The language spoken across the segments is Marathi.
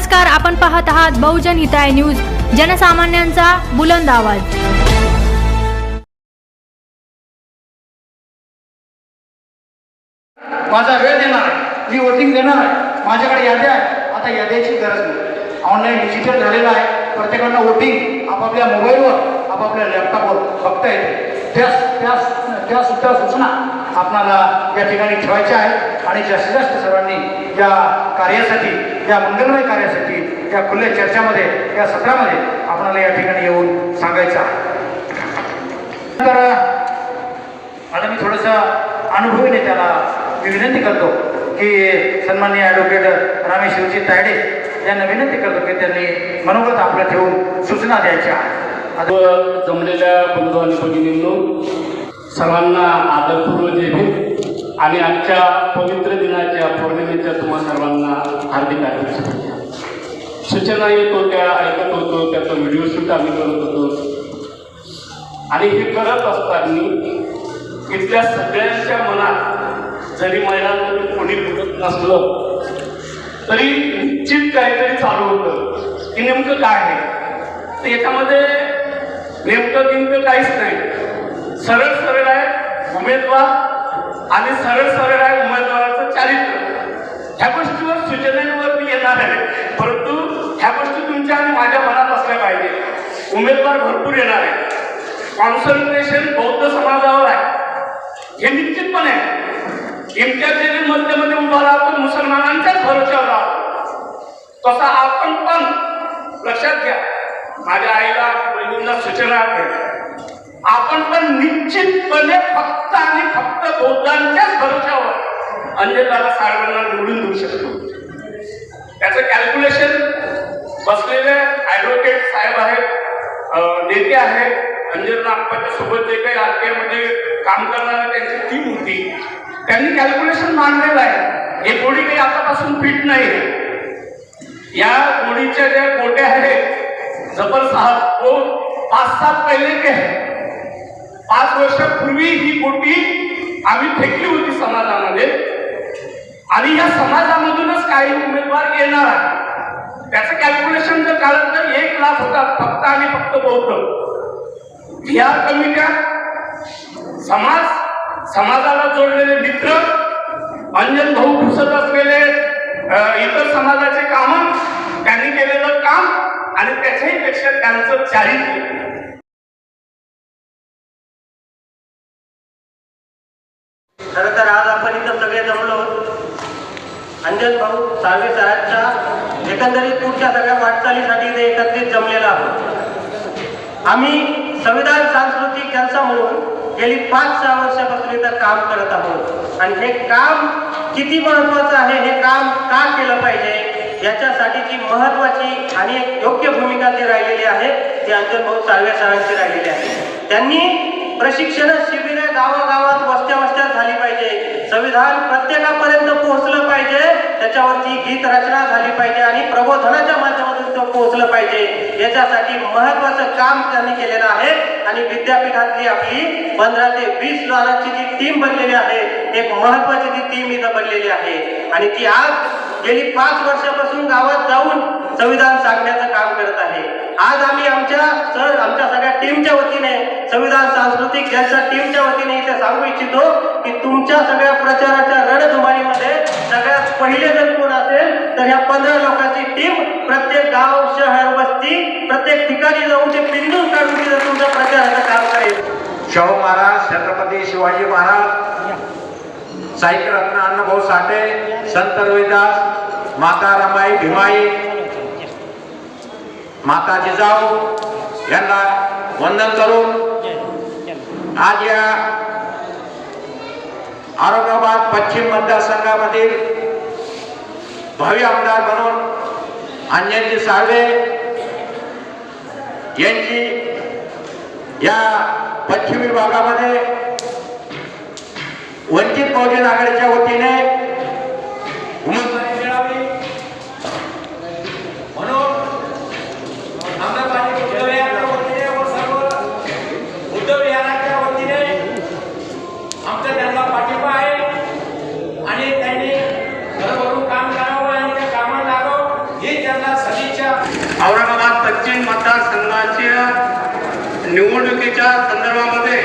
नमस्कार आपण पाहत आहात बहुजन हिताय न्यूज जनसामान्यांचा बुलंद आवाज. माझा वेळ देणार मी वोटिंग देणार माझ्याकडे याद्या आहे आता याद्याची गरज नाही. ऑनलाईन डिजिटल झालेलं आहे. प्रत्येकांना वोटिंग आपापल्या मोबाईलवर आपापल्या लॅपटॉपवर बघता येते. त्या त्या त्या सुद्धा सूचना आपणाला या ठिकाणी ठेवायच्या आहेत. आणि जास्तीत जास्त सर्वांनी या कार्यासाठी या मंगलमय कार्यासाठी या खुल्या चर्चामध्ये या सत्रामध्ये आपणाला या ठिकाणी येऊन सांगायचं आहे. तर आता मी थोडंसं अनुभवीने त्याला मी विनंती करतो की सन्माननीय ॲडव्होकेट रामेश शिवजी तायडे यांना विनंती करतो की त्यांनी मनोगत आपलं ठेवून सूचना द्यायच्या आहेत. जमलेल्या बंधू आणि भगिनींनो सर्वांना आदरपूर्वक जय आणि आजच्या पवित्र दिनाच्या पौर्णिमेच्या तुम्हा सर्वांना हार्दिक हार्दिक शुभेच्छा. सूचना येत होत्या ऐकत होतो त्याचा व्हिडिओ शूट आम्ही करत होतो. आणि हे करत असताना इथल्या सगळ्यांच्या मनात जरी महिलांमध्ये कोणी बोलत नसलं तरी निश्चित काहीतरी चालू होतं. की नेमकं काय आहे? तर याच्यामध्ये नेमकं नेमकं काहीच नाही. सरळ सरळ आहे उमेदवार आणि सरळ सरळ आहे उमेदवाराचं चारित्र्य ह्या गोष्टीवर सूचनेवर मी येणार आहे. परंतु ह्या गोष्टी तुमच्या आणि माझ्या मनात असल्या पाहिजे. उमेदवार भरपूर येणार आहे. कॉन्सन्ट्रेशन बौद्ध समाजावर आहे. हे निश्चितपणे आहे. मध्यमध्ये उभा राहतो मुसलमानांच्याच भरोश्यावर राहतो. तसा आपण पण लक्षात घ्या. माझ्या आईला बहिणींना सूचना आहे. आपण पण निश्चितपणे फक्त आणि फक्त दोघांच्याच भरोश्यावर अंजनदादा साहेबांना निवडून देऊ शकतो. त्याचं कॅल्क्युलेशन बसलेले ॲडव्होकेट साहेब आहेत नेते आहेत अंजना नागपाच्या सोबत जे काही आरटीआयमध्ये काम करणारे त्यांची टीम होती. त्यांनी कॅल्क्युलेशन मांडलेलं आहे. हे गोडी काही आतापासून फिट नाही. या गोडीच्या ज्या गोट्या आहेत जफर साहब को पाच सात पहिले के पाच वर्षापूर्वी ही बोटी आम्ही फेकली होती समाजामध्ये. आणि या समाजामधूनच काही उमेदवार येणार आहे त्याचं कॅल्क्युलेशन जर काढत तर एक लाख होतात फक्त आणि फक्त बौद्ध. बिहार कमिट्या समाज समाजाला जोडलेले मित्र अंजन भाऊ घुसत असलेले इतर समाजाचे काम त्यांनी केलेलं काम आणि त्याच्याही पेक्षा त्यांचं चारित्र्य खरं तर आज आपण इथं सगळे जमलो. अंजन भाऊ साळवे साहेबच्या एकंदरीत पुढच्या सगळ्या वाटचालीसाठी ते एकत्रित जमलेला आहोत. आम्ही संविधान सांस्कृतिक जलसा म्हणून गेली पाच सहा वर्षापासून इथं काम करत आहोत. आणि हे काम किती महत्वाचं आहे हे काम का केलं पाहिजे? याच्यासाठीची महत्वाची आणि एक योग्य भूमिका जी राहिलेली आहे ती अंजन भाऊ साळव्या सरांची राहिलेली आहे. त्यांनी प्रशिक्षण शिबिरे गावागावात वस्त्या वस्त्या झाली पाहिजे. संविधान प्रत्येकापर्यंत पोहोचलं पाहिजे त्याच्यावरती गीत रचना झाली पाहिजे आणि प्रबोधनाच्या माध्यमातून तो पोहोचलं पाहिजे. याच्यासाठी महत्वाचं काम त्यांनी केलेलं आहे आणि विद्यापीठातली आपली पंधरा ते वीस जणांची जी टीम बनलेली आहे एक महत्वाची ती टीम इथं बनलेली आहे. आणि ती आज गेली पाच वर्षापासून गावात जाऊन संविधान सांगण्याचं काम करत आहे. आज आम्ही आमच्या सर आमच्या सगळ्या टीमच्या वतीने संविधान सांस्कृतिक यांच्या टीमच्या वतीने इथे सांगू इच्छितो की तुमच्या सगळ्या प्रचाराच्या रणधुमाळीमध्ये सगळ्यात पहिले जर कोण असेल तर ह्या पंधरा लोकांची टीम प्रत्येक गाव शहर वस्ती प्रत्येक ठिकाणी जाऊन ते पिंजून काढून तुमच्या प्रचाराचं काम करेल. शाहू महाराज छत्रपती शिवाजी महाराज साहित्यरत्न अण्णाभाऊ साठे संत रविदास माता रमाई भीमाई माता जिजाऊ यांना वंदन करून आज या औरंगाबाद पश्चिम मतदारसंघामधील भावी आमदार म्हणून अंजनजी साळवे यांची या पश्चिमी भागामध्ये वंचित बहुजन आघाडीच्या वतीने उमेदवारी मिळावी. म्हणून आमदार पाटील उद्धव यांच्या वतीने व सर्व उद्धव विहाराच्या वतीने आमचा त्यांना पाठिंबा आहे. आणि त्यांनी घरभरून काम करावं आणि त्या कामात लागावं ही त्यांना पश्चिम मतदारसंघाच्या निवडणुकीच्या संदर्भामध्ये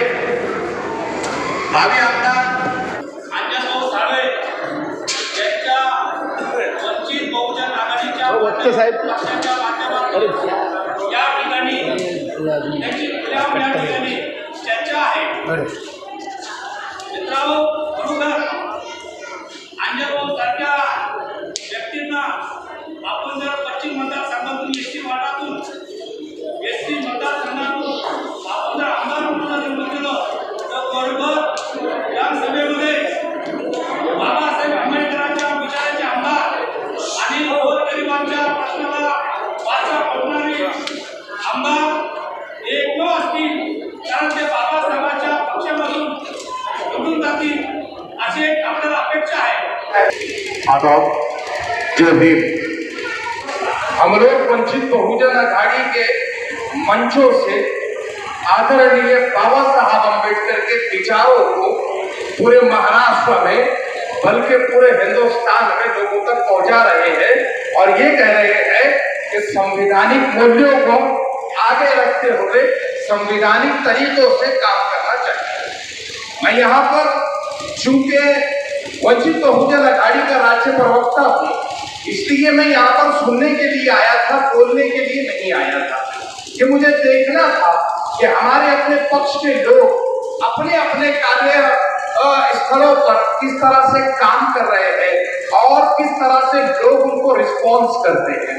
भावी आहे आदाब जय भीम हम लोग वंचित बहुजन अघाड़ी के मंचों से आदरणीय बाबा साहब अंबेडकर के विचारों को पूरे महाराष्ट्र में, बल्कि पूरे हिंदुस्तान में लोगों तक पहुँचा रहे हैं और ये कह रहे हैं कि संवैधानिक मूल्यों को आगे रखते हुए संवैधानिक तरीकों से काम करना चाहिए। मैं यहाँ पर चूँकि वंचित तो बहुजन अघाड़ी का राज्य प्रवक्ता। हूँ इसलिए मैं यहाँ पर सुनने के लिए आया था, बोलने के लिए नहीं आया था। कि मुझे देखना था कि हमारे अपने पक्ष के लोग अपने अपने कार्य स्थलों पर किस तरह से काम कर रहे हैं और किस तरह से लोग उनको रिस्पॉन्स करते हैं।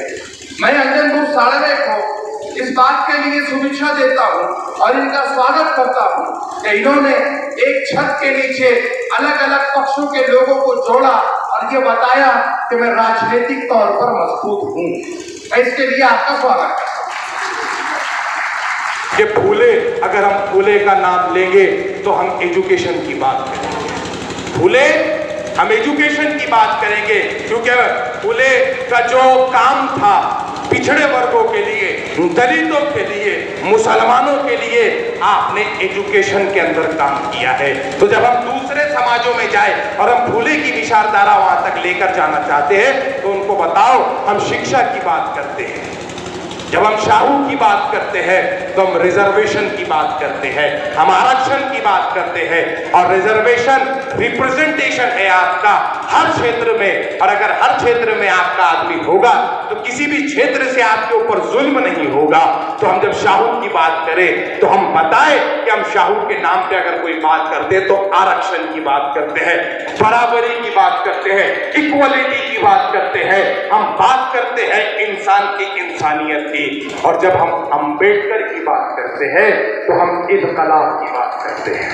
मैं अंजन भू साड़वे को इस बात के लिए शुभेच्छा देता हूँ और इनका स्वागत करता हूँ कि इन्होंने एक छत के नीचे अलग अलग पक्षों के लोगों को जोड़ा और ये बताया कि मैं राजनीतिक तौर पर मज़बूत हूँ। इसके लिए आपका स्वागत कि फूले अगर हम फूले का नाम लेंगे तो हम एजुकेशन की बात करेंगे। फूले हम एजुकेशन की बात करेंगे। क्योंकि फूले का जो काम था पिछड़े वर्गों के लिए, दलितों के लिए, मुसलमानों के लिए आपने एजुकेशन के अंदर काम किया है। तो जब हम दूसरे समाजों में जाए और हम फूले की विचारधारा वहाँ तक लेकर जाना चाहते हैं तो उनको बताओ, हम शिक्षा की बात करते हैं। जब हम शाहू की बात करते हैं तो हम रिजर्वेशन की बात करते हैं, हम आरक्षण की बात करते हैं, और रिजर्वेशन रिप्रेजेंटेशन है आपका हर क्षेत्र में, और अगर हर क्षेत्र में आपका आदमी होगा तो किसी भी क्षेत्र से आपके ऊपर जुल्म नहीं होगा। तो हम जब शाहू की बात करें तो हम बताएँ कि हम शाहू के नाम पे अगर कोई बात करते तो आरक्षण की बात करते हैं, बराबरी की बात करते हैं इक्वलिटी की बात करते हैं। हम बात करते हैं इंसान की इंसानियत की। और जब हम अंबेडकर की बात करते हैं तो हम इनकलाब की बात करते हैं।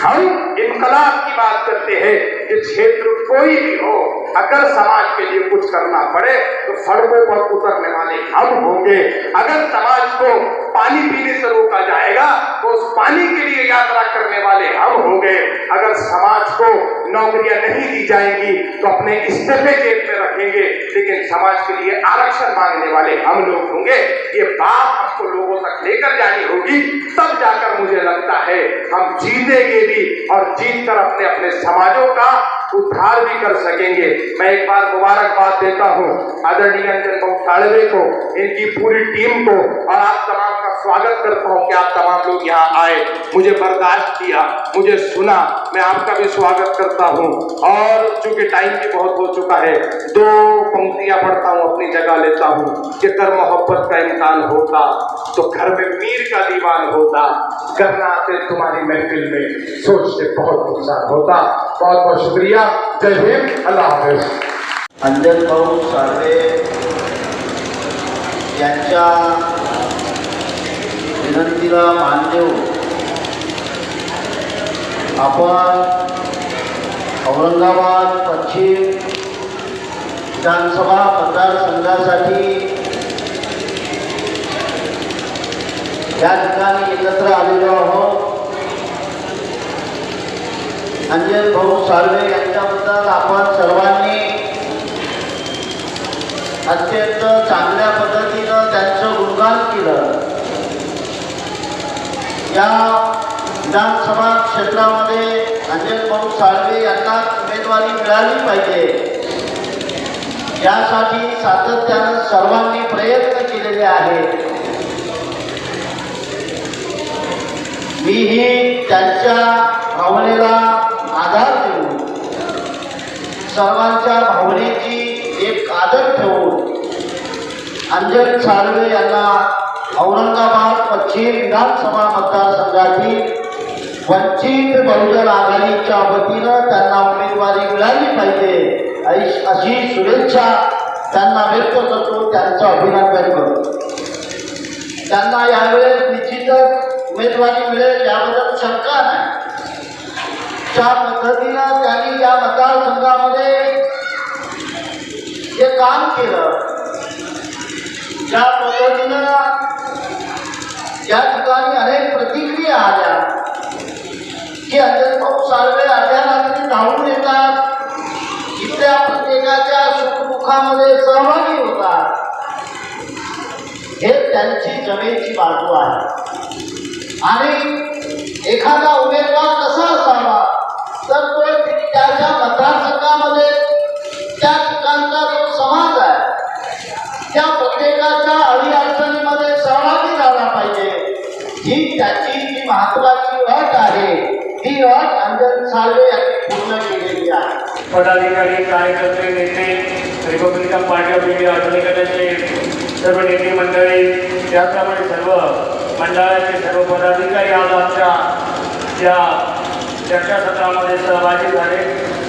हम इनकलाब की बात करते हैं कि क्षेत्र कोई भी हो, अगर समाज के लिए कुछ करना पड़े तो सड़कों पर उतरने वाले हम होंगे। अगर समाज को पानी पीने से रोका जाएगा तो उस पानी के लिए यात्रा करने वाले हम होंगे। अगर समाज को नौकरियाँ नहीं दी जाएँगी तो अपने इस्तीफे जेब में रखेंगे। लेकिन समाज के लिए आरक्षण मांगने वाले हम लोग होंगे। ये बात हमको लोगों तक लेकर जानी होगी, तब जाकर मुझे लगता है हम जीतेंगे भी और जीत कर अपने अपने समाजों का उद्धार भी कर सकेंगे। मैं एक बार मुबारकबाद देता हूँ आदरणीय अंजन को, इनकी पूरी टीम को और आप तमाम स्वागत करता हूँ कि आप तमाम लोग यहाँ आए, मुझे बर्दाश्त किया, मुझे सुना, मैं आपका भी स्वागत करता हूँ। और चूँकि टाइम भी बहुत हो चुका है, दो पंक्तियाँ पढ़ता हूँ, अपनी जगह लेता हूँ, कि कर मोहब्बत का इम्कान होता तो घर में मीर का दीवान होता करना आते तुम्हारी महफिल में सोच से बहुत नुकसान होता। बहुत बहुत शुक्रिया। जय हिंद। अल्लाह हाफिज। अंजन भाऊ साळवे विनंतीला मान देऊ. आपण औरंगाबाद पश्चिम विधानसभा मतदारसंघासाठी या ठिकाणी एकत्र आलेलो आहोत. अंजन भाऊ साळवे यांच्याबद्दल आपण सर्वांनी अत्यंत चांगल्या पद्धतीनं त्यांचं गुणगान केलं. या विधानसभा क्षेत्रामध्ये अंजन भाऊ साळवे यांना उमेदवारी मिळाली पाहिजे. यासाठी सातत्यानं सर्वांनी प्रयत्न केलेले आहेत. मीही त्यांच्या भावनेला आधार देऊन सर्वांच्या भावनेची एक आदर ठेवून अंजन साळवे यांना औरंगाबाद पश्चिम विधानसभा मतदारसंघातील वंचित बहुजन आघाडीच्या वतीनं त्यांना उमेदवारी मिळाली पाहिजे. अशी शुभेच्छा त्यांना व्यक्त करतो त्यांचं अभिनंदन करतो. त्यांना यावेळेस निश्चितच उमेदवारी मिळेल याबद्दल शंका नाही. ज्या पद्धतीनं त्यांनी या मतदारसंघामध्ये जे काम केलं ज्या पद्धतीनं या ठिकाणी अनेक प्रतिक्रिया आल्या. की अंजनभाऊ साळवे अर्ध्या रात्री धावून येतात. इथल्या प्रत्येकाच्या सुखदुःखामध्ये सहभागी होतात. हे त्यांची जमेची बाजू आहे. आणि एखादा उमेदवार कसा असावा? ही अट अंजन साळवे यांनी पूर्ण केलेली आहे. पदाधिकारी कार्यकर्ते नेते रिपब्लिकन पार्टी ऑफ इंडिया आठवणी गटाचे सर्व नेते मंडळी त्याप्रमाणे सर्व मंडळाचे सर्व पदाधिकारी आज आमच्या या चर्चासत्रामध्ये सहभागी झाले.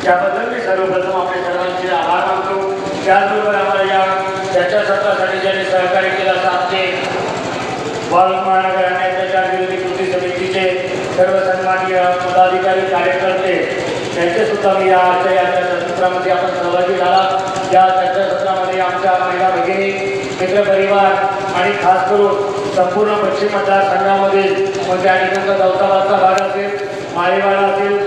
त्याबद्दल मी सर्वप्रथम आपले सर्वांचे आभार मानतो. त्याचबरोबर आम्हाला या चर्चासत्रासाठी ज्यांनी सहकार्य केलं असं आमचे बालक महानगर अन्याय अत्याचार विरोधी कृती समितीचे सर्व सन्माननीय पदाधिकारी कार्यकर्ते त्यांचेसुद्धा मी या आजच्या या चर्चासत्रामध्ये आपण सहभागी झाला. या चर्चासत्रामध्ये आमच्या महिला भगिनी मित्रपरिवार आणि खास करून संपूर्ण पश्चिम मतदारसंघामध्ये म्हणजे त्या ठिकाणचा दौताबादचा भाग असेल माळेवाडा असेल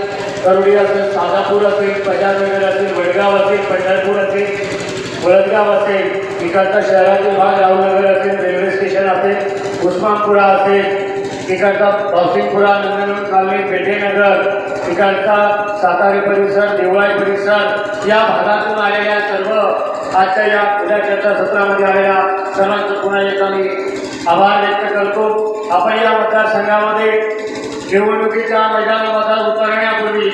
करुडी असेल साधापूर असेल प्रजानगर असेल वडगाव असेल पंढरपूर असेल वळदगाव असेल इकडचा शहरातील भाग राहुलनगर असेल रेल्वे स्टेशन असेल उस्मानपुरा असेल इकडचा बावसिंगपुरा नंदनवन कॉलनी पेठेनगर इकडचा सातारी परिसर देवळाई परिसर या भागातून आलेल्या सर्व आजच्या या उद्या चर्चासत्रामध्ये आलेल्या सर्वांचं पुन्हा एकदा मी आभार व्यक्त करतो. आपण या मतदारसंघामध्ये निवडणुकीच्या मैदानामध्ये उतरण्यापूर्वी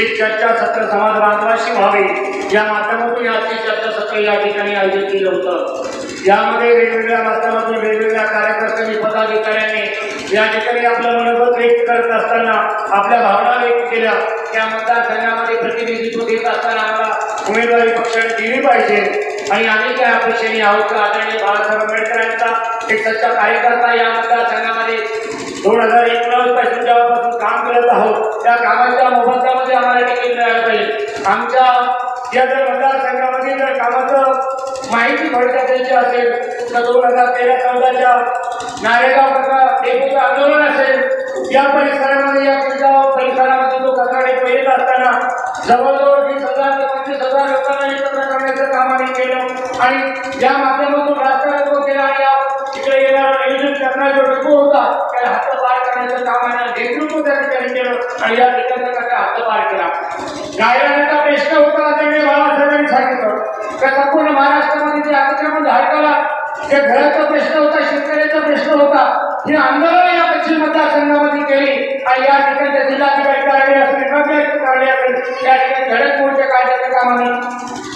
एक चर्चासत्र समाज बांधवाशी व्हावे. या माध्यमातून आजचे चर्चासत्र या ठिकाणी आयोजित केलं होतं. यामध्ये वेगवेगळ्या माध्यमातून वेगवेगळ्या कार्यकर्त्यांनी पदाधिकाऱ्यांनी या ठिकाणी आपलं मनोगत व्यक्त करत असताना आपल्या भावना व्यक्त केल्या त्या मतदारसंघामध्ये प्रतिनिधित्व देत असताना आम्हाला उमेदवारी पक्षाने दिली पाहिजे. आणि आम्ही त्या अपेक्षेने आहोत का? आदरणीय बाळासाहेब आंबेडकरांचा एक सच्चा कार्यकर्ता या मतदारसंघामध्ये दोन हजार एकोणावीसपासून जेव्हापासून काम करत आहोत त्या कामाच्या मोबदल्यामध्ये आम्हाला देखील मिळालं पाहिजे. आमच्या या जर मतदारसंघामध्ये जर कामाचं माहिती भरता द्यायची असेल तर दोन हजार तेरा चौदाच्या नारेगाव कचरा डेपूचं आंदोलन असेल या परिसरामध्ये या पिंजाव परिसरामध्ये तो कचरा डेपो येत असताना जवळजवळ वीस हजार ते पंचवीस हजार लोकांना एकत्र करण्याचं काम आम्ही केलं. आणि या माध्यमातून राष्ट्रत्व केला आणि या तिकडे येणारा नियोजन करण्याचा जो डेपो होता त्याला हद्दपार करण्याचं काम आणि नेतृत्व त्या ठिकाणी केलं आणि या ठिकाणचा कचरा हद्दपार केला. गायन प्रश्न होता त्याने बाळासाहेबांनी त्या संपूर्ण महाराष्ट्रामध्ये जे अतिक्रमण झाडकाला जे घराचा प्रश्न होता शेतकऱ्याचा प्रश्न होता हे आंदोलन या पश्चिम मतदारसंघामध्ये केली. आणि या ठिकाणच्या जिल्हाधिकारी कार्यालय असेल कार्यालय असेल या ठिकाणी धडक मोर्चे काढण्याचं काम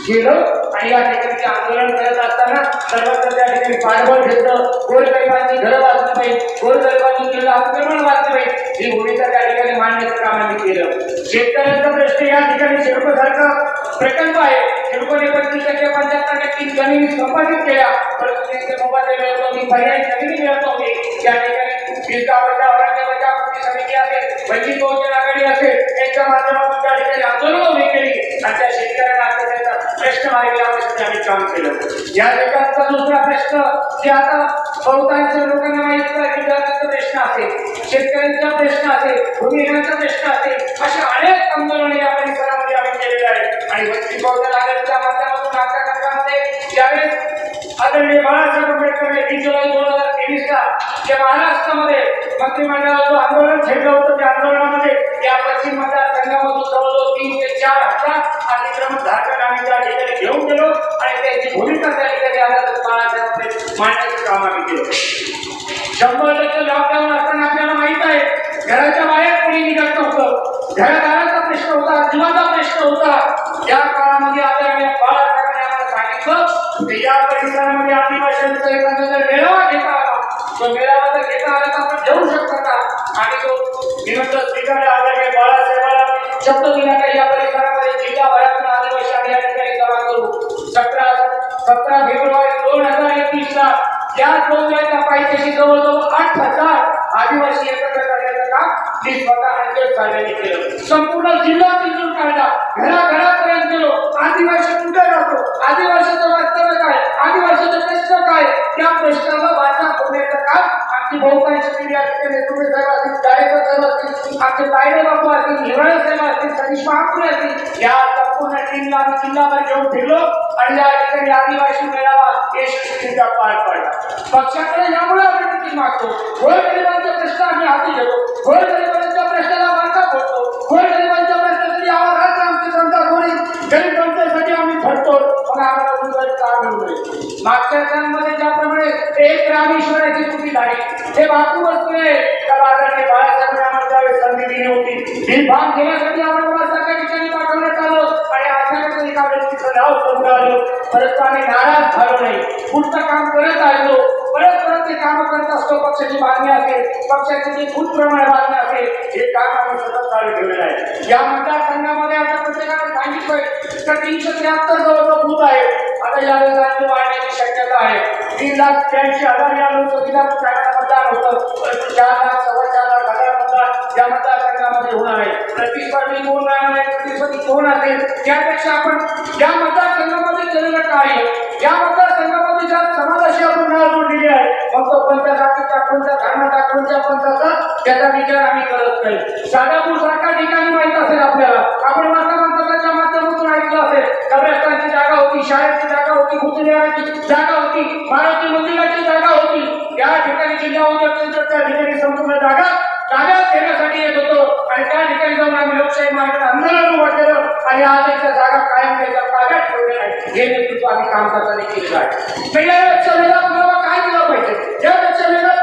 केलं आणि या ठिकाणी आंदोलन करत असताना सर्वत्र त्या ठिकाणी पाठबळ घेतलं. गोरगरिबांची घरं वाचली पाहिजे गोरगरिबांची केलं अतिक्रमण वाचलं पाहिजे ही भूमिका त्या ठिकाणी मांडण्याचं काम केलं. शेतकऱ्यांचा प्रश्न या ठिकाणी शिल्पसारखा प्रकल्प आहे. शिल्पने पंचवीस टक्के पंच्याहत्तर टक्के जमिनी संपादित केल्या. परंतु त्यांचे मोबाईल पर्यायी जमिनी मिळतो मी. त्या ठिकाणी वीजगाव बचाव आरोग्य बचाव कृती समिती असेल वंचित बहुजन आघाडी असेल यांच्या माध्यमातून त्या ठिकाणी आंदोलन उभी केली. आणि त्या शेतकऱ्यांना आता त्याचा प्रश्न मार्गी लावण्यासाठी आम्ही काम केलं. या ठिकाणचा दुसरा प्रश्न जे आता बहुतांश लोकांना माहिती आहे विद्यार्थ्यांचा प्रश्न असेल शेतकऱ्यांचा प्रश्न असेल भूमिहीनांचा प्रश्न असेल अशा अनेक आंदोलने या परिसरामध्ये आम्ही केलेले आहेत. आणि वंचित बहुजन आघाडीच्या माध्यमातून आमच्या कार्यक्रमामध्ये ज्यावेळेस आदरणीय बाळासाहेब आंबेडकर एकवीस जुलै दोन हजार तेवीसला जे महाराष्ट्रामध्ये मंत्रिमंडळाचं आंदोलन छेडलं होतं त्या आंदोलनामध्ये या पश्चिम मतदारसंघामधून जवळजवळ तीन ते चार हजार अतिक्रमण झारखंड आम्ही त्या ठिकाणी घेऊन गेलो आणि त्यांची भूमिका त्या ठिकाणी आल्याचं बाळासाहेब मांडण्याचं काम आम्ही केलं शंभर टक्के लॉकडाऊन असताना आपल्याला माहीत आहे घराच्या बाहेर कोणी निघत नव्हतं. घरादाराचा प्रश्न होता जीवाचा प्रश्न होता. या काळामध्ये आता या परिसरामध्ये आदिवासींचा एखादा जर मेळावा घेता आला तो मेळावा जर घेता आला तर आपण घेऊ शकता का? आणि तो विनंत स्वीकारला आदरणीय बाळासाहेबाला शब्द दिला का या परिसरामध्ये जिल्हाभरातून आदिवासी आम्ही या ठिकाणी जमा करू. सतरा सतरा फेब्रुवारी दोन हजार एकवीस ला या प्रोग्रामच्या पायथ्याशी जवळजवळ आठ हजार आदिवासी एकत्र करण्यात मी स्वतः अंजल साहेबांनी केलं संपूर्ण जिल्हा तिथून काढला घराघरापर्यंत गेलो. आदिवासी कुठे राहतो? आदिवासीचं वास्तव्य काय? आदिवासीचा प्रश्न काय? त्या प्रश्नाला वाचा होण्याचं काम आमची बहुतांश पिढी म्हणजे असतील नेतृत्व साहेब असतील जाडेकर साहेब असतील आमचे तायडे बाबू असतील हिवाळे साहेब असतील सतीश महापुरे असतील या संपूर्ण टीमला आम्ही जिल्हाभर घेऊन फिरलो आणि या ठिकाणी आदिवासी मेळावा यशस्वीरित्या पार पाडला. पक्षाकडे यामुळे आपण तिकीट मागतो गोरगरिबांचे प्रश्न आम्ही हाती घेतो. गोरगरिबांच्या प्रश्नाला मार्ग पडतो गोरगरिबांच्या प्रश्नासाठी आवाज आमची जनता कोणी. गरीब जनतेसाठी आम्ही भरतो. पण आम्हाला उमेदवारी का मिळू नये? मागच्या काळामध्ये ज्याप्रमाणे एक रामेश्वराची चुकी झाली हे बापू बसले त्या बाजाराने बाळासाहेब आम्हाला त्यावेळेस संधी दिली होती ही भाग घेण्यासाठी आम्हाला सकाळी ठिकाणी पाठवण्यात आलं आणि अचानक एका व्यक्तीचं नाव समोर आलं परंतु आम्ही नाराज झालो नाही. पुढचं काम करत आलो. परत परत ते काम करत असतो पक्षाची मागणी असेल पक्षाची जी खूप प्रमाणे मागणी असेल हे काम आम्ही सतत चालू ठेवलेलं आहे. या मतदारसंघामध्ये आता प्रत्येकाने सांगितलंय तर तीनशे त्र्याहत्तर जवळजवळ भूत आहे. आता या राज्य वाढण्याची शक्यता आहे. तीन लाख त्र्याऐंशी हजार या लोकसभेला मतदान होतं. परंतु चार लाख सव्वा चार लाख या मतदारसंघामध्ये होणार आहे. प्रतिस्पर्धी कोण राहणार आहे? प्रतिस्पर्धी कोण असेल? त्यापेक्षा आपण या मतदारसंघामध्ये केलेलं कार्य या मतदारसंघामध्ये ज्या समाजाशी आपण नाव जोडलेली आहे मग तो कोणत्या जातीचा कोणत्या धर्माचा कोणत्या पंथाचा त्याचा विचार आम्ही करत नाही. साधापूर सारख्या ठिकाणी माहीत असेल आपल्याला. आपण माता माध्यमातून ऐकलं असेल. कब्रस्तानची जागा होती शाळेची जागा होती मुसलिमाची जागा होती महाराष्ट्र मंदिराची जागा होती. या ठिकाणी जिल्हा उद्योग त्या ठिकाणी संपूर्ण जागा ताब्यात घेण्यासाठी येत होतो. आणि त्या ठिकाणी जाऊन आम्ही लोकशाही मार्गाने आंदोलन उभं आणि आज एकदा जागा कायम त्याच्या ताब्यात ठेवलेलं आहे हे नेतृत्व आम्ही काम करताना केलेलं आहे. तर यापेक्षा वेगळा पुरावा काय दिला पाहिजे? यापेक्षा वेगळा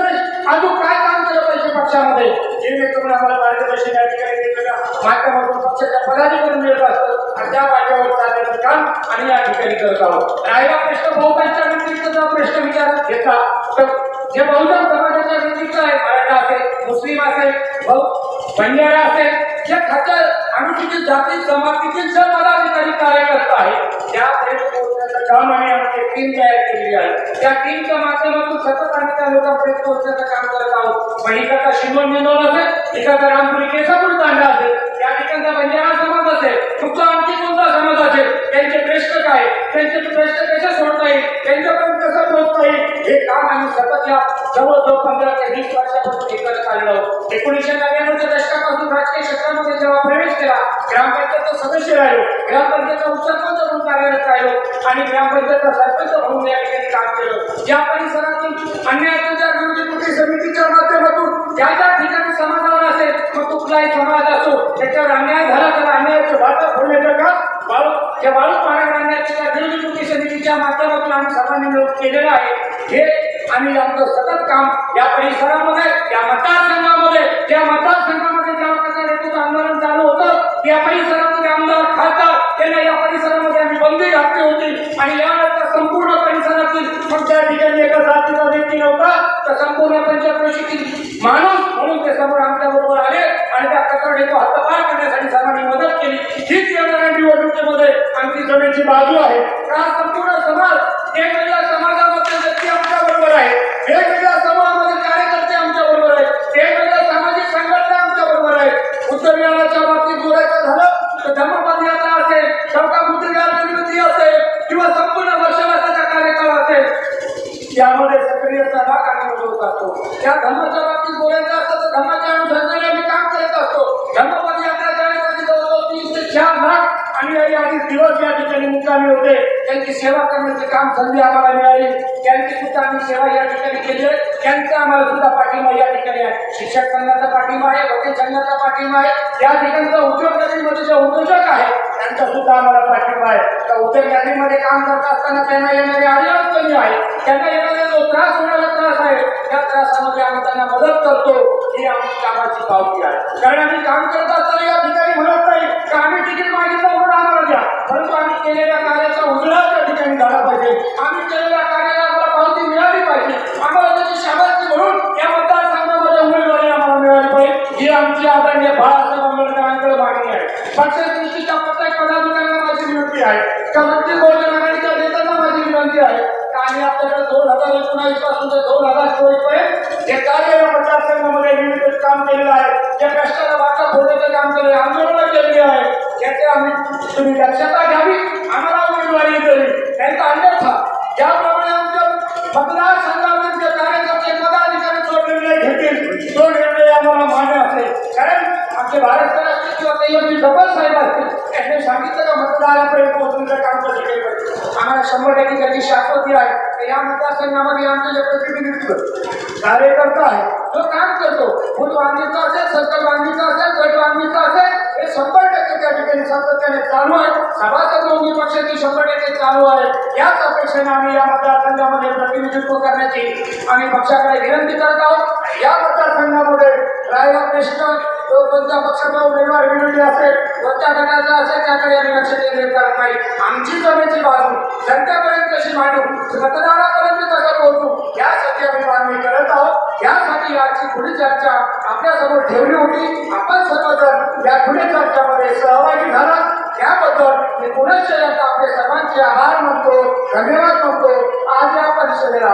अजून काय काम केलं पाहिजे पक्षामध्ये? जे नेतृत्व आम्हाला मार्गदर्शन या ठिकाणी वेगवेगळ्या माध्यमातून पक्षाच्या पदाधिकारी मिळत असतं. आणि त्या वाट्यावर चालण्याचं काम आम्ही या ठिकाणी करत आहोत. राहिला प्रश्न बहुतांच्या व्यतिरिक्तचा प्रश्न विचारात घेता तर जे बहुजन समाजाच्या व्यतिरिक्त आहे मराठा असेल मुस्लिम असेल बहु बंजारा असेल जे खात्या अनुसूचित जाती जमातीतील जे पदाधिकारी कार्यकर्ता आहे त्यापर्यंत पोहोचण्याचं काम आम्ही आमची टीम तयार केलेली आहे. त्या टीमच्या माध्यमातून सतत आम्ही त्या लोकांपर्यंत पोहोचण्याचं काम करत आहोत. पण इकडचा शिवण निंदोल असेल इकडचा रामपुरी केसापूर तांडा असेल त्या ठिकाणचा बंजारा समाज असेल फक्त आमची कोणता समाज असेल त्यांचे प्रश्न काय त्यांचे प्रश्न हे काम आम्ही सतत या जवळजवळ पंधरा ते वीस वर्षापासून हे करत आलेलो एकोणीसशे नव्याण्णवच्या दशकापासून राजकीय क्षेत्रामध्ये जेव्हा प्रवेश केला ग्रामपंचायतचा सदस्य राहिलो. ग्रामपंचायतचा उपसरपंच म्हणून कार्यरत राहिलो? आणि ग्रामपंचायतचा सरपंच म्हणून या ठिकाणी काम केलं. या परिसरातून अन्य अत्याचार विरोधी कृती समितीच्या माध्यमातून ज्या ज्या ठिकाणी समाजावर असेल मग कुठलाही समाज असो त्याच्यावर अन्याय झाला तर अन्यायाचं वाटप होण्याचं काम बाळू जे बाळू पारायणाच्या विरोधी समितीच्या माध्यमातून आम्ही सर्वांनी लोक केलेलं आहे. हे आम्ही आमचं सतत काम या परिसरामध्ये या मतदारसंघामध्ये ज्या मतदारसंघामध्ये जेव्हा त्याचं नेतृत्व आंदोलन चालू होतं या परिसरामध्ये आमदार खासदार यांना या परिसरामध्ये आम्ही बंदी घातली होती. आणि यानंतर संपूर्ण परिसरातील मग त्या ठिकाणी एका जातीचा व्यक्ती नव्हता तर संपूर्ण पंचक्रोशीतील माणूस म्हणून ते समोर आमच्या आमची जमेची बाजू आहे सेवा करण्याचे काम संधी आम्हाला मिळाली. त्यांची सुद्धा आम्ही सेवा या ठिकाणी केली आहे. त्यांचा आम्हाला सुद्धा पाठिंबा या ठिकाणी आहे. शिक्षक संघाचा पाठिंबा आहे वकील संघाचा पाठिंबा आहे. या ठिकाणचा उद्योगपतीमध्ये जे उद्योजक आहे त्यांचा सुद्धा आम्हाला पाठिंबा आहे. तर उद्योग यादीमध्ये काम करत असताना त्यांना येणारी अडचणी आहे त्यांना येणारे जो त्रास होणार त्रासामध्ये मदत करतो ही आमची कामाची पावती आहे. कारण आम्ही काम करत असताना या ठिकाणी म्हणत नाही की आम्ही तिकीट मागितलं म्हणून आम्हाला द्या. परंतु आम्ही केलेल्या कार्याचा उजळा त्या ठिकाणी झाला पाहिजे. आम्ही केलेल्या कार्याला आम्हाला पावती मिळाली पाहिजे. आम्हाला त्याची शाबासकी म्हणून या मतदारसंघामध्ये उमेदवारी आम्हाला मिळाली पाहिजे. ही आमची आदरणीय बाळासाहेब आंबेडकरांकडे मागणी आहे. पक्षदृष्टीच्या प्रत्येक पदाधिकाऱ्यांना माझी विनंती आहे. का वंचित बहुजन आघाडीच्या नेत्यांना माझी विनंती आहे. आणि आपल्याकडे दोन हजार एकोणावीसपासून ते दोन हजार चोवीसपर्यंत जे कार्य या मतदारसंघामध्ये विविध काम केलेलं आहे जे कष्टाला वाटा फोडण्याचं काम केले आंदोलनं केलेली आहे याची आम्ही तुम्ही दक्षता घ्यावी आम्हाला उमेदवारी द्यावी त्यांचा अन्यथा. ज्याप्रमाणे आमच्या मतदारसंघामध्ये आमचे भारत किंवा काही डबल साहेब असतील त्यांनी सांगितलं का मतदारापर्यंत पोहोचण्याचं काम कसं केलं पाहिजे. आम्हाला शंभर टक्के त्याची शाश्वती आहे. तर या मतदारसंघामध्ये आमचं जे प्रतिनिधित्व कार्यकर्ता आहे जो काम करतो फुल बांधणीचा असेल सर्कल बांधणीचा असेल गट बांधणीचा असेल हे शंभर टक्के त्या ठिकाणी सातत्याने चालू आहे. सभासद नोंदणी पक्षाची शंभर टक्के चालू आहे. याच अपेक्षेने आम्ही या मतदारसंघामध्ये प्रतिनिधित्व करण्याची आम्ही पक्षाकडे विनंती करत आहोत. या मतदारसंघामध्ये राहिला प्रश्न तो कोणत्या पक्षाचा उमेदवार विरोधी असेल कोणत्या गटाचा असेल त्याकडे आम्ही लक्ष केंद्रित करत नाही आमची जमेची बाजू जनतेपर्यंत कशी मांडू मतदारापर्यंत कसं पोहोचू यासाठी आम्ही मागणी करत आहोत. यासाठी आजची पुढील चर्चा आपल्यासमोर ठेवली होती आपण सर्वजण या खुली चर्चामध्ये सहभागी झाला त्याबद्दल मी पुनश्च एकदा आपले सर्वांचे आभार म्हणतो धन्यवाद. म्हणतो आज या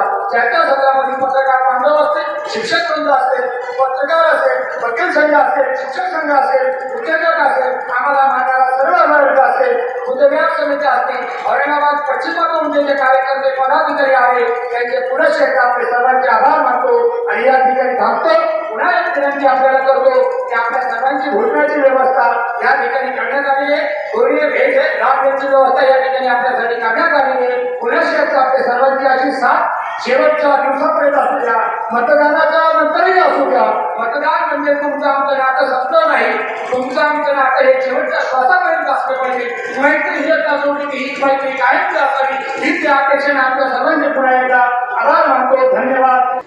पत्रकार बांधव असते शिक्षक संघ असते पत्रकार असेल वकील संघ असेल शिक्षक संघ असेल उद्योजक असेल आम्हाला मांडणारा सर्व वर्ग असेल उद्योजक समिती असतील औरंगाबाद पश्चिम जे जे कार्यकर्ते पदाधिकारी आहे त्यांचे पुढे शेतात सर्वांचे आभार मानतो आणि या ठिकाणी थांबतो. पुन्हा एक विनंती आपल्याला करतो की आपल्या सर्वांची भोजनाची व्यवस्था या ठिकाणी करण्यात आली आहे. कोणी भेट लाभ याची व्यवस्था या ठिकाणी आपल्यासाठी करण्यात आली आहे. पुनश्च आपल्या सर्वांची अशी साथ शेवटच्या दिवसापर्यंत असू द्या मतदानाच्या नंतरही असू द्या. मतदान म्हणजे तुमचं आमचं नातं संपलं नाही. तुमचं आमचं नातं हे शेवटच्या श्वासापर्यंत असलं पाहिजे. मैत्री ही एकदा की हीच मैत्री कायमची असावी हीच त्या अपेक्षेने आमच्या सर्वांचे पुन्हा एकदा आभार मानतो. धन्यवाद.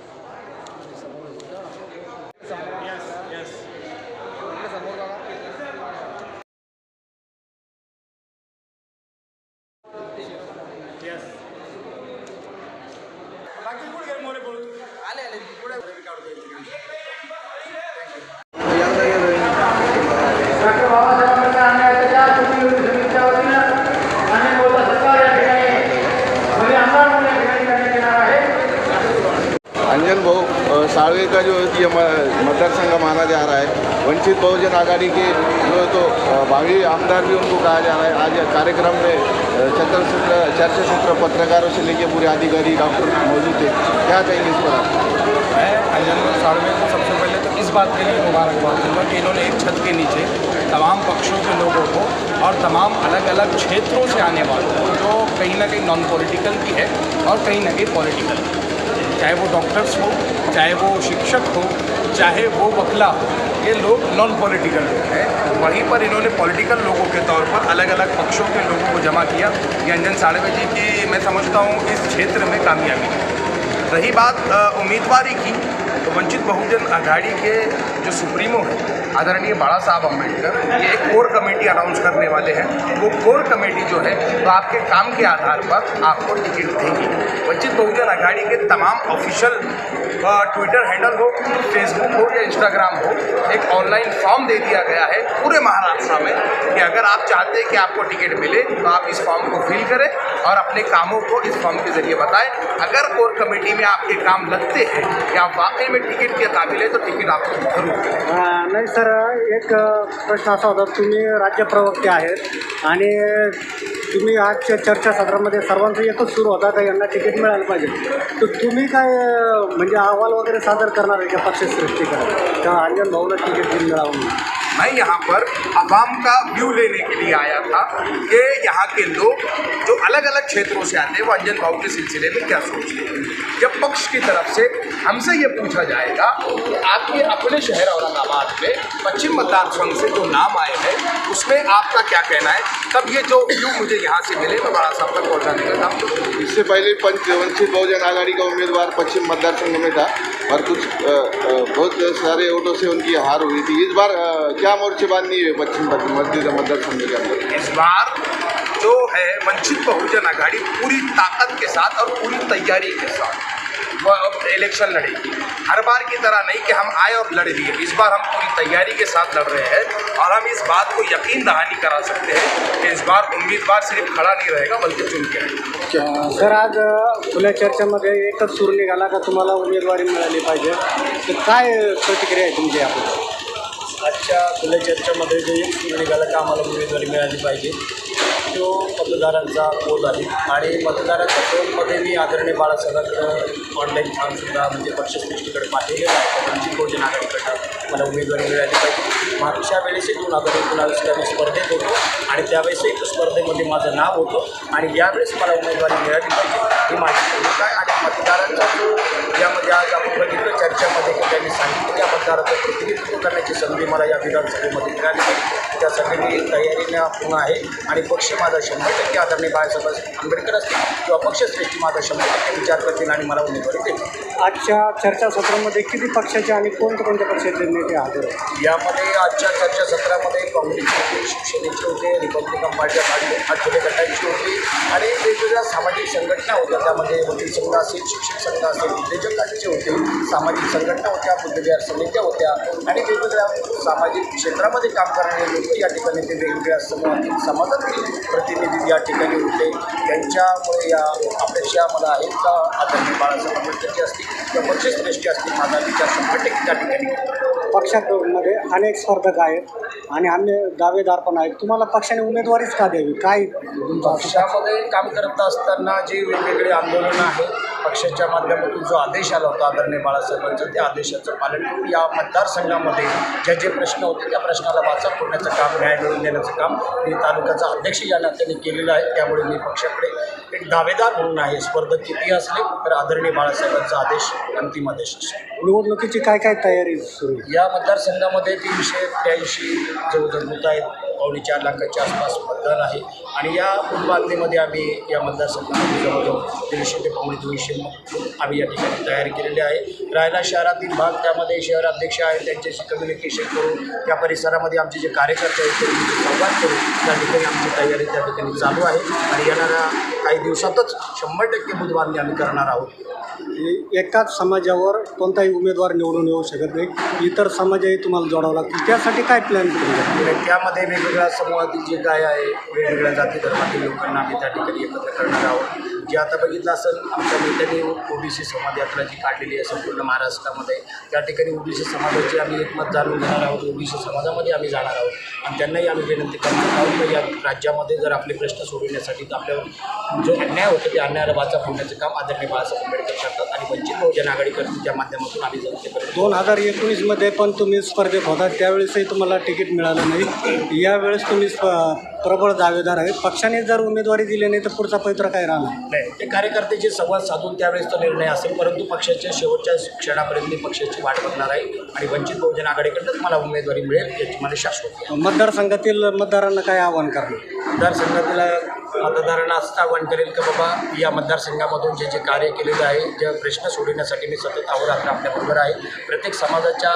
आघाड़ी के जो है तो भावी आमदार भी उनको कहा जा रहा है। आज कार्यक्रम में अ, सूत्र चर्चा सूत्र पत्रकारों से लेके पूरे अधिकारी डॉक्टर मौजूद थे। क्या कहेंगे इस पर को सबसे पहले तो इस बात के लिए मुबारकबाद दूँगा कि इन्होंने एक छत के नीचे तमाम पक्षों के लोगों को और तमाम अलग अलग क्षेत्रों से आने वालों को जो कहीं ना कहीं नॉन पॉलिटिकल भी है और कहीं ना कहीं पॉलिटिकल चाहे वो डॉक्टर्स हो चाहे वो शिक्षक हो चाहे वो वकला हो ये लोग नॉन पॉलिटिकल लोग हैं। वहीं पर इन्होंने पॉलिटिकल लोगों के तौर पर अलग अलग पक्षों के लोगों को जमा किया। ये अंजन साड़वे जी की मैं समझता हूँ इस क्षेत्र में कामयाबी। रही बात उम्मीदवारी की तो वंचित बहुजन आघाड़ी के जो सुप्रीमो हैं, आदरणीय बाला साहब अंबेडकर ये एक कोर कमेटी अनाउंस करने वाले हैं। वो कोर कमेटी जो है तो आपके काम के आधार पर आपको टिकट देगी। वंचित बहुजन आघाड़ी के तमाम ऑफिशियल ट्विटर हैंडल हो फेसबुक हो या इंस्टाग्राम हो एक ऑनलाइन फॉर्म दे दिया गया है पूरे महाराष्ट्र में कि अगर आप चाहते हैं कि आपको टिकट मिले तो आप इस फॉर्म को फिल करें और अपने कामों को इस फॉर्म के जरिए बताएं। अगर कोर कमेटी में आपके काम लगते हैं या आप वाकई में टिकट के काबिल है तो टिकट आपको जरूर नाही सर एक प्रश्न असा होता तुम्ही राज्य प्रवक्ते आहेत आणि तुम्ही आजच्या चर्चासत्रामध्ये सर्वांचा एकच सुरू होता का यांना तिकीट मिळायला पाहिजे? तर तुम्ही काय म्हणजे अहवाल वगैरे सादर करणार आहे का पक्षश्रेष्ठीकडे किंवा अंजन भाऊला तिकीट मिळावं म्हणून? मैं यहाँ पर आवाम का व्यू लेने के लिए आया था कि यहाँ के लोग जो अलग अलग क्षेत्रों से आते हैं, वो अंजन भाव के सिलसिले में क्या सोचते हैं? जब पक्ष की तरफ़ से हमसे ये पूछा जाएगा कि आपके अपने शहर औरंगाबाद में पश्चिम मतदार संघ से जो नाम आए हैं, उसमें आपका क्या कहना है? तब ये जो व्यू मुझे यहाँ से मिले, मैं बड़ा साहब तक पहुँचाने का करूँगा इससे पहले पंच वंचित बहुजन आघाड़ी का उम्मीदवार पश्चिम मतदार संघ में था और कुछ बहुत सारे वोटों से उनकी हार हुई थी। इस बार क्या मोर्चेबाजी है पश्चिम मध्य मतदार संघ के अंदर। इस बार जो है वंचित बहुजन आघाड़ी पूरी ताकत के साथ और पूरी तैयारी के साथ। वह इलेक्शन लड़ेगी। हर बार की तरह नहीं कि हम आए और लड़ लिए। इस बार हम पूरी तैयारी के साथ लड़ रहे हैं और हम इस बात को यकीन दहानी करा सकते हैं कि इस बार उम्मीदवार सिर्फ़ खड़ा नहीं रहेगा बल्कि चुन के सर आज अ, खुल्या चर्चेमध्ये एकच सूर निघाला का तुम्हाला उमेदवारी मिळाली पाहिजे. तर काय प्रतिक्रिया आहे तुमची आपण आजच्या खुल्या चर्चामध्ये जे निघालं निघाला का आम्हाला उमेदवारी मिळाली पाहिजे. तो मतदारांचा बोल आहे आणि मतदारांच्या फोनमध्ये मी आदरणीय बाळासाहेबांकडं ऑनलाईन फॉर्मसुद्धा म्हणजे पक्षश्रेष्ठीकडे पाठवलेलं आहे. त्यांची बहुजन आघाडीकडं मला उमेदवारी मिळाली पाहिजे. मागच्या वेळेसही दोन हजार एकोणावीसला मी स्पर्धेत होतो आणि त्यावेळेसही एक स्पर्धेमध्ये माझं नाव होतं आणि यावेळेस मला उमेदवारी मिळाली पाहिजे. ही माझी भूमिका आहे आणि मतदारांचा जो यामध्ये आज आपण बघितलं चर्चेमध्ये की त्यांनी सांगितलं त्या मतदाराचं प्रतिनिधित्व करण्याची संधी मला या विधानसभेमध्ये मिळाली आहे त्यासाठी मी तयारीने पूर्ण आहे आणि पक्ष माझा शंभर टक्के आदरणीय बाळासाहेब आंबेडकर असतील किंवा पक्षश्रेष्ठी माझा शंभर टक्के विचार करतील आणि मला उमेदवारी देतील. आजच्या चर्चासत्रामध्ये किती पक्षाचे आणि कोणत्या कोणत्या पक्षाचे नेते हजर आहेत? यामध्ये आजच्या चर्चासत्रामध्ये काँग्रेसचे होते शिवसेनेचे होते रिपब्लिकन पार्टी आठवले गटांची होती आणि वेगवेगळ्या सामाजिक संघटना होत्या. त्यामध्ये वकील संघ असेल शिक्षक संघ असेल उद्योजकांचे होते सामाजिक संघटना होत्या बुद्धविहार समित्या होत्या आणि वेगवेगळ्या सामाजिक क्षेत्रामध्ये काम करणारे लोक या ठिकाणी ते वेगवेगळ्या समूहातील समाजातील प्रतिनिधी या ठिकाणी होते. त्यांच्यामुळे या अपेक्षा मला आहेत का आदरणीय बाळासाहेब आंबेडकरची असतील किंवा पक्षश्रेष्ठी असतील माझा विचार शंभर टक्के त्या ठिकाणी पक्षामध्ये अनेक स्पर्धक आहेत आणि आम्ही दावेदार पण आहेत. तुम्हाला पक्षाने उमेदवारीच का द्यावी? काय? पक्षामध्ये काम करत असताना जे वेगवेगळे आंदोलनं आहेत पक्षाच्या माध्यमातून जो आदेश आला होता आदरणीय बाळासाहेबांचा त्या आदेशाचं पालन करून या मतदारसंघामध्ये ज्या जे प्रश्न होते त्या प्रश्नाला वाचा फोडण्याचं काम न्याय मिळवून देण्याचं काम मी तालुक्याचा अध्यक्ष या नात्याने केलेलं आहे. त्यामुळे मी पक्षाकडे एक दावेदार म्हणून आहे. स्पर्धक किती असले तर आदरणीय बाळासाहेबांचा आदेश अंतिम आदेश असेल. निवडणुकीची काय काय तयारी सुरू या मतदारसंघामध्ये तीनशे त्र्याऐंशी बूथ आहेत. पावणे चार लाखाच्या आसपास मतदान आहे. आणि या बांधणीमध्ये आम्ही या मतदारसंघामध्ये जवळजवळ दीडशे ते पावणे दोनशे आम्ही या ठिकाणी तयार केलेले आहे. रायला शहरातील भाग त्यामध्ये शहराध्यक्ष आहेत त्यांच्याशी कम्युनिकेशन करून त्या परिसरामध्ये आमचे जे कार्यकर्ते आहेत त्यांनी संवाद करून त्या ठिकाणी आमची तयारी त्या ठिकाणी चालू आहे. आणि येणाऱ्या काही दिवसातच शंभर टक्के बूथ बांधणी आम्ही करणार आहोत. एकाच समाजावर कोणताही उमेदवार निवडून येऊ शकत नाही. इतर समाजही तुम्हाला जोडावं लागतील. त्यासाठी काय प्लॅन आणि त्यामध्ये वेगवेगळ्या समूहातील जे काय आहे वेगवेगळ्या जाती धर्मातील लोकांना आम्ही त्या ठिकाणी एकत्र करणार आहोत. जे आता बघितलं असेल आमच्या नेत्यांनी ओबीसी समाज यात्रा जी काढलेली आहे संपूर्ण महाराष्ट्रामध्ये त्या ठिकाणी ओबीसी समाजाची आम्ही एकमत जाणून घेणार आहोत. ओबीसी समाजामध्ये आम्ही जाणार आहोत. आणि त्यांनाही आम्ही विनंती करणार आहोत की या राज्यामध्ये जर आपले प्रश्न सोडवण्यासाठी तर आपल्यावर जो अन्याय होतो त्या अन्यायाला वाचा फोडण्याचं काम आदरणीय बाळासाहेब आंबेडकर करतात आणि वंचित बहुजन आघाडी करते त्या माध्यमातून आम्ही जनतेपर्यंत दोन हजार एकोणीसमध्ये पण तुम्ही स्पर्धेत होता त्यावेळेसही तुम्हाला तिकीट मिळालं नाही. यावेळेस तुम्ही स्प प्रबळ दावेदार आहेत. पक्षाने जर उमेदवारी दिली नाही तर पुढचा पवित्र काय राहणार? नाही ते कार्यकर्त्याचे संवाद साधून त्यावेळेस तो निर्णय असेल परंतु पक्षाच्या शेवटच्या क्षणापर्यंत मी पक्षाची वाट बघणार आहे आणि वंचित बहुजन आघाडीकडनंच मला उमेदवारी मिळेल याची मला शाश्वती. मतदारसंघातील मतदारांना काय आव्हान करणार? मतदारसंघातील मतदारांना असं आवाहन करेल की बाबा? या मतदारसंघामधून जे जे कार्य केलेलं आहे जे प्रश्न सोडवण्यासाठी मी सतत अहोरात्र आपल्याबरोबर आहे. प्रत्येक समाजाच्या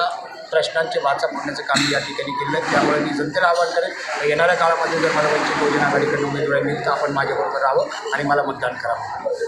प्रश्नांचे वाचा फोडण्याचं काम या ठिकाणी केलं. आहे त्यामुळे मी जनतेला आवाहन करेन येणाऱ्या काळामध्ये जर मला वंचित बहुजन आघाडीकडून उमेदवारी मिळेल तर आपण माझ्याबरोबर राहावं आणि मला मतदान करावं.